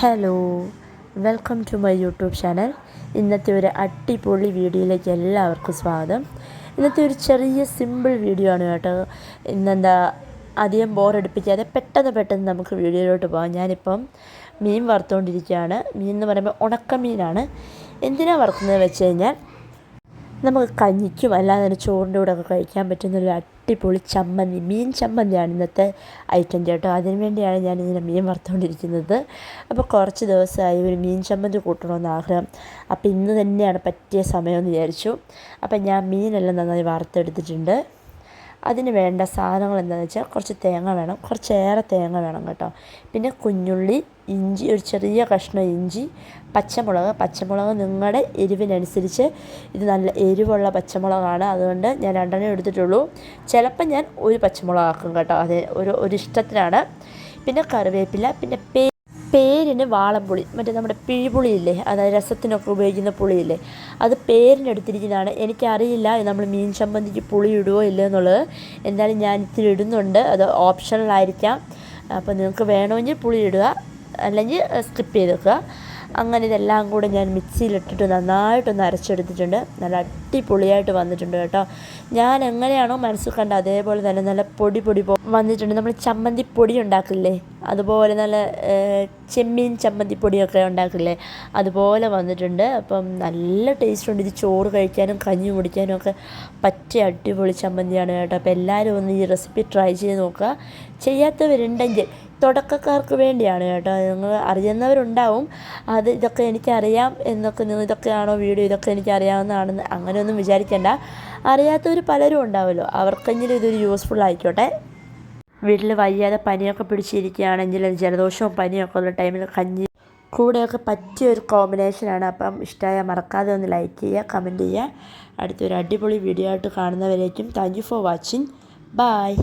Hello welcome to my YouTube channel ഇന്നത്തെ ഒരു അടിപൊളി വീഡിയോയിലേക്ക് എല്ലാവർക്കും സ്വാഗതം. ഇന്നത്തെ ഒരു ചെറിയ സിമ്പിൾ വീഡിയോ ആണ് കേട്ടോ. ഇന്നെന്താ അധികം ബോറടിപ്പിക്കാതെ പെട്ടെന്ന് പെട്ടെന്ന് നമുക്ക് വീഡിയോയിലോട്ട് പോകാം. ഞാനിപ്പം മീൻ വറുത്തുകൊണ്ടിരിക്കുകയാണ് മീൻ എന്ന് പറയുമ്പോൾ ഉണക്കമീനാണ്. എന്തിനാണ് വറുക്കുന്നത് വെച്ച് കഴിഞ്ഞാൽ നമുക്ക് കഞ്ഞിക്കും അല്ലാതെ തന്നെ ചോറിന്റെ കൂടെ ഒക്കെ കഴിക്കാൻ പറ്റുന്ന ഒരു അടിപൊളി ചമ്മന്തി മീൻ ചമ്മന്തിയാണ് ഇന്നത്തെ ഐറ്റം കേട്ടോ. അതിന് വേണ്ടിയാണ് ഞാൻ ഇങ്ങനെ മീൻ വറുത്തുകൊണ്ടിരിക്കുന്നത് അപ്പോൾ കുറച്ച് ദിവസമായി ഒരു മീൻ ചമ്മന്തി കൂട്ടണമെന്ന് ആഗ്രഹം. അപ്പോൾ ഇന്ന് തന്നെയാണ് പറ്റിയ സമയമെന്ന് വിചാരിച്ചു. അപ്പോൾ ഞാൻ മീനെല്ലാം നന്നായി വറുത്തെടുത്തിട്ടുണ്ട്. അതിന് വേണ്ട സാധനങ്ങൾ എന്താണെന്ന് വെച്ചാൽ കുറച്ച് തേങ്ങ വേണം. കുറച്ചേറെ തേങ്ങ വേണം കേട്ടോ. പിന്നെ കുഞ്ഞുള്ളി ഇഞ്ചി ഒരു ചെറിയ കഷ്ണം ഇഞ്ചി പച്ചമുളക്. പച്ചമുളക് നിങ്ങളുടെ എരിവിനനുസരിച്ച് ഇത് നല്ല എരിവുള്ള പച്ചമുളകാണ്. അതുകൊണ്ട് ഞാൻ രണ്ടെണ്ണം എടുത്തിട്ടുള്ളൂ. ചിലപ്പോൾ ഞാൻ ഒരു പച്ചമുളകാക്കും കേട്ടോ. അതെ ഒരു ഒരു ഇഷ്ടത്തിനാണ്. പിന്നെ കറിവേപ്പില പിന്നെ പേ പേരിന് വാളംപുളി മറ്റേ നമ്മുടെ പിഴിപുളിയില്ലേ അതായത് രസത്തിനൊക്കെ ഉപയോഗിക്കുന്ന പുളിയില്ലേ അത് പേരിനെടുത്തിരിക്കുന്നതാണ് എനിക്കറിയില്ല നമ്മൾ മീൻ ചമ്മന്തിക്ക് പുളി ഇടുവോ ഇല്ലയോ എന്നുള്ളത്. എന്തായാലും ഞാൻ ഇത്തിരി ഇടുന്നുണ്ട്. അത് ഓപ്ഷണലായിരിക്കാം അപ്പോൾ നിങ്ങൾക്ക് വേണമെങ്കിൽ പുളി ഇടുക. അല്ലെങ്കിൽ സ്കിപ്പ് ചെയ്ത് വെക്കുക. അങ്ങനെ ഇതെല്ലാം കൂടെ ഞാൻ മിക്സിയിലിട്ടിട്ട് നന്നായിട്ടൊന്ന് അരച്ചെടുത്തിട്ടുണ്ട്. നല്ല അടിപൊളിയായിട്ട് വന്നിട്ടുണ്ട് കേട്ടോ. ഞാൻ എങ്ങനെയാണോ മനസ്സിൽ കണ്ട അതേപോലെ തന്നെ നല്ല പൊടി പൊടി വന്നിട്ടുണ്ട്. നമ്മൾ ചമ്മന്തി പൊടി ഉണ്ടാക്കില്ലേ? അതുപോലെ നല്ല ചെമ്മീൻ ചമ്മന്തി പൊടിയൊക്കെ ഉണ്ടാക്കില്ലേ? അതുപോലെ വന്നിട്ടുണ്ട്. അപ്പം നല്ല ടേസ്റ്റ് ഉണ്ട് ഇത് ചോറ് കഴിക്കാനും കഞ്ഞി കുടിക്കാനും ഒക്കെ പറ്റിയ അടിപൊളി ചമ്മന്തിയാണ് കേട്ടോ. അപ്പോൾ എല്ലാവരും ഒന്ന് ഈ റെസിപ്പി ട്രൈ ചെയ്ത് നോക്കുക. ചെയ്യാത്തവരുണ്ടെങ്കിൽ തുടക്കക്കാർക്ക് വേണ്ടിയാണ് കേട്ടോ. നിങ്ങൾ അറിയുന്നവരുണ്ടാവും. അത് ഇതൊക്കെ എനിക്കറിയാം എന്നൊക്കെ നിങ്ങൾ ഇതൊക്കെയാണോ വീഡിയോ ഇതൊക്കെ എനിക്കറിയാവുന്നതാണെന്ന് അങ്ങനെയൊന്നും വിചാരിക്കേണ്ട. അറിയാത്തവർ പലരും ഉണ്ടാവുമല്ലോ അവർക്കെങ്കിലും ഇതൊരു യൂസ്ഫുൾ ആയിക്കോട്ടെ. വീട്ടിൽ വയ്യാതെ പനിയൊക്കെ പിടിച്ചിരിക്കുകയാണെങ്കിൽ ജലദോഷവും പനിയൊക്കെ ഉള്ള ടൈമിൽ കഞ്ഞി കൂടെയൊക്കെ പറ്റിയ ഒരു കോമ്പിനേഷനാണ് അപ്പം ഇഷ്ടമായ മറക്കാതെ ഒന്ന് ലൈക്ക് ചെയ്യുക കമന്റ് ചെയ്യുക. അടുത്തൊരു അടിപൊളി വീഡിയോ ആയിട്ട് കാണുന്നവരേക്കും thank you for watching bye